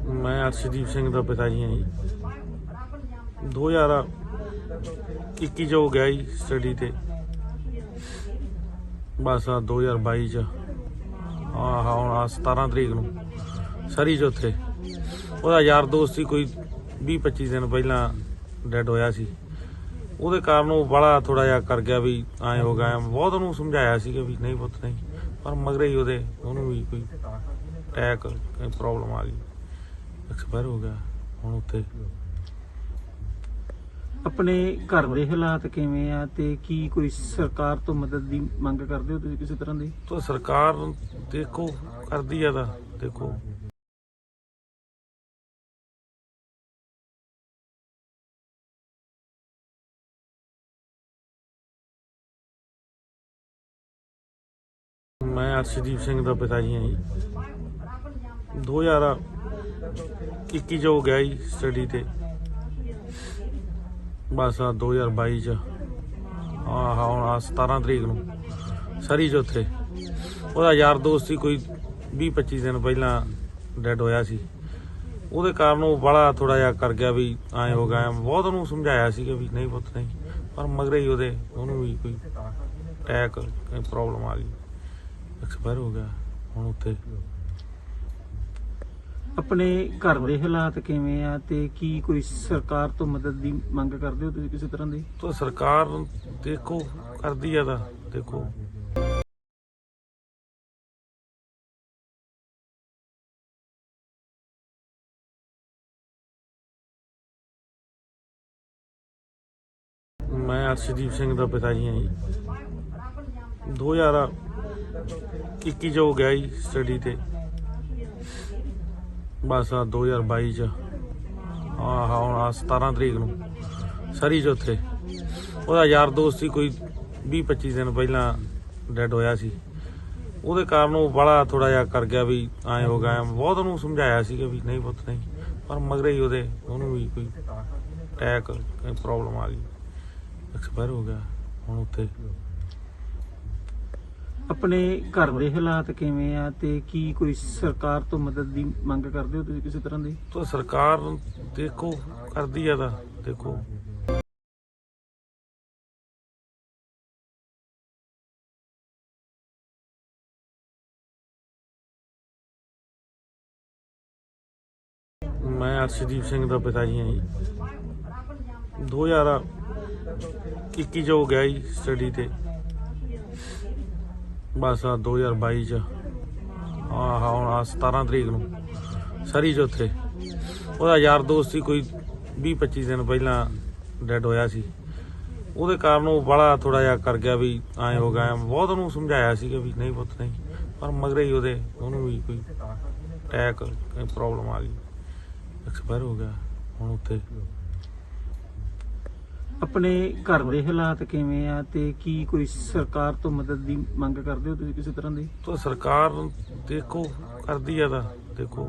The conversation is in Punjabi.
ਮੈਂ ਅਰਸ਼ਦੀਪ ਸਿੰਘ ਦਾ ਪਿਤਾ ਜੀ ਹਾਂ ਜੀ। 2021 ਚ ਹੋ ਗਿਆ ਜੀ ਸਟੱਡੀ ਤੇ। ਬਸ ਆ 2022 ਚ। ਆ ਹੁਣ ਆ 17 ਤਰੀਕ ਨੂੰ, ਸਰੀ ਚ ਉੱਥੇ। ਉਹਦਾ ਯਾਰ ਦੋਸਤ ਸੀ, ਕੋਈ 20 25 ਦਿਨ ਪਹਿਲਾਂ ਡੈਡ ਹੋਇਆ ਸੀ। ਉਹਦੇ ਕਾਰਨ ਉਹ ਬੜਾ ਥੋੜਾ ਜਿਹਾ ਕਰ ਗਿਆ ਵੀ ਐ ਹੋ ਗਿਆ। ਬਹੁਤ ਉਹਨੂੰ ਸਮਝਾਇਆ ਸੀ ਕਿ ਵੀ ਨਹੀਂ ਪੁੱਤ, ਨਹੀਂ। ਪਰ ਮਗਰੇ ਹੀ ਉਹਦੇ, ਉਹਨੂੰ ਵੀ ਕੋਈ ਅਟੈਕ ਪ੍ਰੋਬਲਮ ਆ ਗਈ। ਐਕਸਪਾਇਰ ਹੋ ਗਿਆ, ਹੁਣ ਉੱਥੇ ਆਪਣੇ ਘਰ ਦੇ ਹਾਲਾਤ ਕਿਵੇਂ ਆ ਤੇ ਕੀ ਕੋਈ ਸਰਕਾਰ ਤੋਂ ਮਦਦ ਦੀ ਮੰਗ ਕਰਦੇ ਹੋ ਤੁਸੀਂ ਕਿਸੇ ਤਰ੍ਹਾਂ ਦੀ? ਤਾਂ ਸਰਕਾਰ ਦੇਖੋ, ਕਰਦੀ ਆ ਤਾਂ ਦੇਖੋ। ਮੈਂ ਅਰਸ਼ਦੀਪ ਸਿੰਘ ਦਾ ਪਿਤਾ ਜੀ ਹਾਂ ਜੀ। 2021 ਚ ਹੋ ਗਿਆ ਜੀ ਸਟੱਡੀ ਤੇ। ਬਸ ਆ 2022 ਚ। ਆ ਹੁਣ ਆ 17 ਤਰੀਕ ਨੂੰ, ਸਰੀ ਚ ਉੱਥੇ ਉਹਦਾ ਯਾਰ ਦੋਸਤ ਸੀ, ਕੋਈ 20 25 ਦਿਨ ਪਹਿਲਾਂ ਡੈਡ ਹੋਇਆ ਸੀ। ਉਹਦੇ ਕਾਰਨ ਉਹ ਬੜਾ ਥੋੜਾ ਜਿਹਾ ਕਰ ਗਿਆ ਵੀ ਐ ਹੋ ਗਿਆ, ਐਂ। ਬਹੁਤ ਉਹਨੂੰ ਸਮਝਾਇਆ ਸੀਗਾ ਵੀ ਨਹੀਂ ਪੁੱਤ, ਨਹੀਂ। ਪਰ ਮਗਰੇ ਹੀ ਉਹਦੇ, ਉਹਨੂੰ ਵੀ ਕੋਈ ਅਟੈਕ ਪ੍ਰੋਬਲਮ ਆ ਗਈ। ਐਕਸਪਾਇਰ ਹੋ ਗਿਆ ਹੁਣ ਉੱਥੇ। ਆਪਣੇ ਘਰ ਦੇ ਹਾਲਾਤ ਕਿਵੇਂ ਆ ਤੇ ਕੀ ਕੋਈ ਸਰਕਾਰ ਤੋਂ ਮਦਦ ਦੀ ਮੰਗ ਕਰਦੇ ਹੋ ਤੁਸੀਂ ਕਿਸੇ ਤਰ੍ਹਾਂ ਦੀ? ਤਾਂ ਸਰਕਾਰ ਦੇਖੋ, ਕਰਦੀ ਆ ਤਾਂ ਦੇਖੋ। ਮੈਂ ਅਰਸ਼ਦੀਪ ਸਿੰਘ ਦਾ ਪਿਤਾ ਜੀ ਹਾਂ ਜੀ। 2021 ਚ ਹੋ ਗਿਆ ਜੀ ਸਟੱਡੀ ਤੇ। ਬਸ ਆ 2022 ਚ। ਆ ਹੁਣ ਆ 17 ਤਰੀਕ ਨੂੰ। ਸਰੀ ਚ ਉੱਥੇ ਉਹਦਾ ਯਾਰ ਦੋਸਤ ਸੀ, ਕੋਈ 20 25 ਦਿਨ ਪਹਿਲਾਂ ਡੈਡ ਹੋਇਆ ਸੀ। ਉਹਦੇ ਕਾਰਨ ਉਹ ਬੜਾ ਥੋੜਾ ਜਿਹਾ ਕਰ ਗਿਆ ਵੀ ਐ ਹੋ ਗਿਆ। ਬਹੁਤ ਉਹਨੂੰ ਸਮਝਾਇਆ ਸੀਗਾ ਵੀ ਨਹੀਂ ਪੁੱਤ, ਨਹੀਂ। ਪਰ ਮਗਰੇ ਹੀ ਉਹਦੇ, ਉਹਨੂੰ ਵੀ ਕੋਈ ਅਟੈਕ ਪ੍ਰੋਬਲਮ ਆ ਗਈ। ਐਕਸਪਾਇਰ ਹੋ ਗਿਆ ਹੁਣ ਉੱਥੇ। ਆਪਣੇ ਘਰ ਦੇ ਹਾਲਾਤ ਕਿਵੇਂ ਆ ਤੇ ਕੀ ਕੋਈ ਸਰਕਾਰ ਤੋਂ ਮਦਦ ਦੀ ਮੰਗ ਕਰਦੇ ਹੋ ਤੁਸੀਂ ਕਿਸੇ ਤਰ੍ਹਾਂ ਦੀ? ਤਾਂ ਸਰਕਾਰ ਦੇਖੋ, ਕਰਦੀ ਆ ਤਾਂ ਦੇਖੋ। ਮੈਂ ਅਰਸ਼ਦੀਪ ਸਿੰਘ ਦਾ ਪਿਤਾ ਜੀ ਹਾਂ ਜੀ। 2021 ਚ ਹੋ ਗਿਆ ਜੀ ਸਟੱਡੀ ਤੇ। ਬਸ ਆ 2022 ਚ। ਆਹ, ਹੁਣ ਆ 17 ਤਰੀਕ ਨੂੰ। ਸਰੀ ਚ ਉੱਥੇ ਉਹਦਾ ਯਾਰ ਦੋਸਤ ਸੀ, ਕੋਈ 20 25 ਦਿਨ ਪਹਿਲਾਂ ਡੈਡ ਹੋਇਆ ਸੀ। ਉਹਦੇ ਕਾਰਨ ਉਹ ਬੜਾ ਥੋੜਾ ਜਿਹਾ ਕਰ ਗਿਆ ਵੀ ਐ ਹੋ ਗਿਆ। ਐਂ। ਬਹੁਤ ਉਹਨੂੰ ਸਮਝਾਇਆ ਸੀਗਾ ਵੀ ਨਹੀਂ ਪੁੱਤ, ਨਹੀਂ। ਪਰ ਮਗਰੇ ਹੀ ਉਹਦੇ, ਉਹਨੂੰ ਵੀ ਕੋਈ ਅਟੈਕ ਪ੍ਰੋਬਲਮ ਆ ਗਈ। ਐਕਸਪਾਇਰ ਹੋ ਗਿਆ ਹੁਣ ਉੱਥੇ। ਆਪਣੇ ਘਰ ਦੇ ਹਾਲਾਤ ਕਿਵੇਂ ਆ ਤੇ ਕੀ ਕੋਈ ਸਰਕਾਰ ਤੋਂ ਮਦਦ ਦੀ ਮੰਗ ਕਰਦੇ ਹੋ ਤੁਸੀਂ ਕਿਸੇ ਤਰ੍ਹਾਂ ਦੀ? ਤਾਂ ਸਰਕਾਰ ਦੇਖੋ ਕਰਦੀ ਆ ਤਾਂ ਦੇਖੋ।